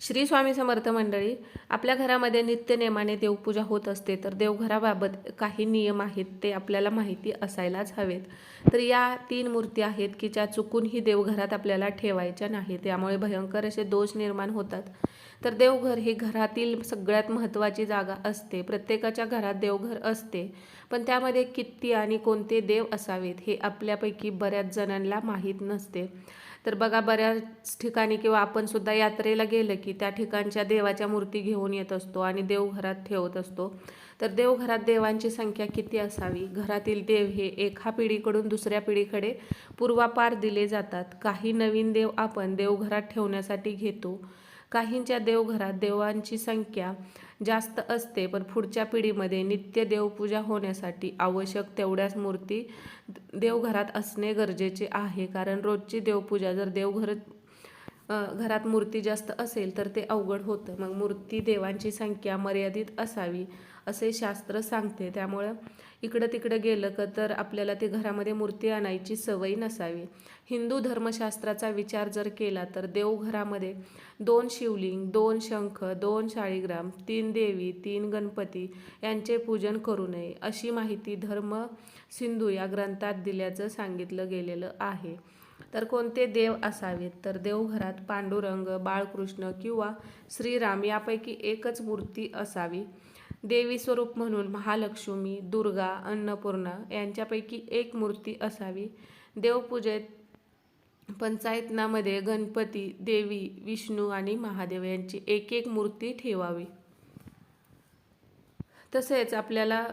श्री स्वामी समर्थ मंडळी आपल्या घरामध्ये नित्यनेमाने देवपूजा होत असते तर देवघराबाबत काही नियम आहेत ते आपल्याला माहिती असायलाच हवेत. तर या तीन मूर्ती आहेत की ज्या चुकूनही देवघरात आपल्याला ठेवायच्या नाही त्यामुळे भयंकर असे दोष निर्माण होतात. तर देवघर ही घरातील सगळ्यात महत्त्वाची जागा असते. प्रत्येकाच्या घरात देवघर असते पण त्यामध्ये किती आणि कोणते देव असावेत हे आपल्यापैकी बऱ्याच जणांना माहीत नसते. तर बघा बऱ्याच ठिकाणी किंवा आपण सुद्धा यात्रेला गेलं की त्या ठिकाणच्या देवाच्या मूर्ती घेऊन येत असतो आणि देवघरात ठेवत असतो. तर देवघरात देवांची संख्या किती असावी? घरातील देव हे एका पिढीकडून दुसऱ्या पिढीकडे पूर्वापार दिले जातात. काही नवीन देव आपण देवघरात ठेवण्यासाठी घेतो. काहींच्या देवघरात देवांची संख्या जास्त असते पण पुढच्या पिढीमध्ये नित्य देवपूजा होण्यासाठी आवश्यक तेवढ्याच मूर्ती देवघरात असणे गरजेचे आहे. कारण रोजची देवपूजा जर देवघर घरात मूर्ती जास्त असेल तर ते अवघड होतं. मग मूर्ती देवांची संख्या मर्यादित असावी असे शास्त्र सांगते. त्यामुळं इकडं तिकडं गेलं का तर आपल्याला ते घरामध्ये मूर्ती आणायची सवय नसावी. हिंदू धर्मशास्त्राचा विचार जर केला तर देवघरामध्ये दोन शिवलिंग दोन शंख दोन शाळीग्राम तीन देवी तीन गणपती यांचे पूजन करू नये अशी माहिती धर्म सिंधू या ग्रंथात दिल्याचं सांगितलं गेलेलं आहे. तर कोणते देव असावेत? तर देवघरात पांडुरंग बाळकृष्ण किंवा श्रीराम यापैकी एकच मूर्ती असावी. देवी स्वरूप म्हणून महालक्ष्मी दुर्गा अन्नपूर्णा यांच्यापैकी एक मूर्ती असावी. देवपूजेत पंचायतनामध्ये गणपती देवी विष्णू आणि महादेव यांची एक एक मूर्ती ठेवावी. तसेच आपल्याला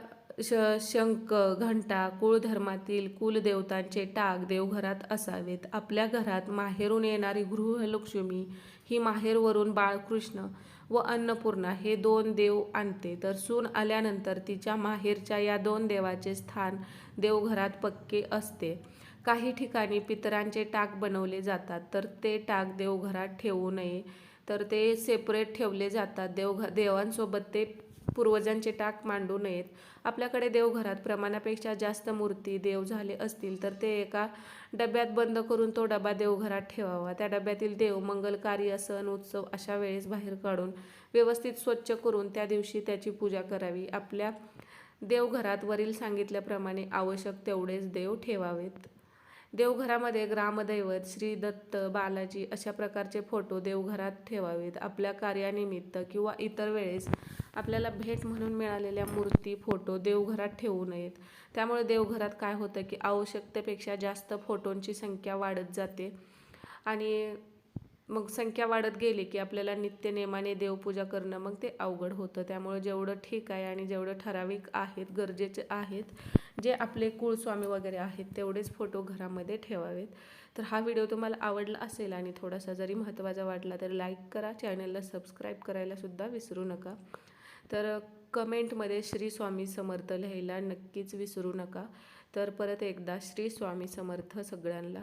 श शंख घंटा कुळधर्मातील कुलदेवतांचे टाक देवघरात असावेत. आपल्या घरात माहेरून येणारी गृहलक्ष्मी ही माहेरवरून बाळकृष्ण व अन्नपूर्णा हे दोन देव आणते. तर सून आल्यानंतर तिच्या माहेरच्या या दोन देवाचे स्थान देवघरात पक्के असते. काही ठिकाणी पितरांचे टाक बनवले जातात तर ते टाक देवघरात ठेवू नये. तर ते सेपरेट ठेवले जातात. देवघ देवांसोबत ते पूर्वजांचे टाक मांडू नयेत. आपल्याकडे देवघरात प्रमाणापेक्षा जास्त मूर्ती देव झाले असतील तर ते एका डब्यात बंद करून तो डबा देवघरात ठेवावा. त्या डब्यातील देव मंगल कार्य सण उत्सव अशा वेळेस बाहेर काढून व्यवस्थित स्वच्छ करून त्या दिवशी त्याची पूजा करावी. आपल्या देवघरात वरील सांगितल्याप्रमाणे आवश्यक तेवढेच देव ठेवावेत. देवघरामध्ये ग्रामदैवत श्री दत्त बालाजी अशा प्रकारचे फोटो देवघरात ठेवावेत. आपल्या कार्यानिमित्त किंवा इतर वेळेस आपल्याला भेट म्हणून मिळालेल्या मूर्ती फोटो देवघरात ठेवू नयेत. त्यामुळे देवघरात काय होतं की आवश्यकतेपेक्षा जास्त फोटोंची संख्या वाढत जाते. आणि मग संख्या वाढत गेली की आपल्याला नित्यनेमाने देवपूजा करणं मग ते अवघड होतं. त्यामुळे जेवढं ठीक आहे आणि जेवढं ठराविक आहेत गरजेचे आहेत जे आपले कुळस्वामी वगैरे आहेत तेवढेच फोटो घरामध्ये ठेवावेत. तर हा व्हिडिओ तुम्हाला आवडला असेल आणि थोडासा जरी महत्त्वाचा वाटला तर लाईक करा. चॅनलला सबस्क्राईब करायलासुद्धा विसरू नका. तर कमेंटमध्ये श्री स्वामी समर्थ लिहायला नक्कीच विसरू नका. तर परत एकदा श्री स्वामी समर्थ सगळ्यांना.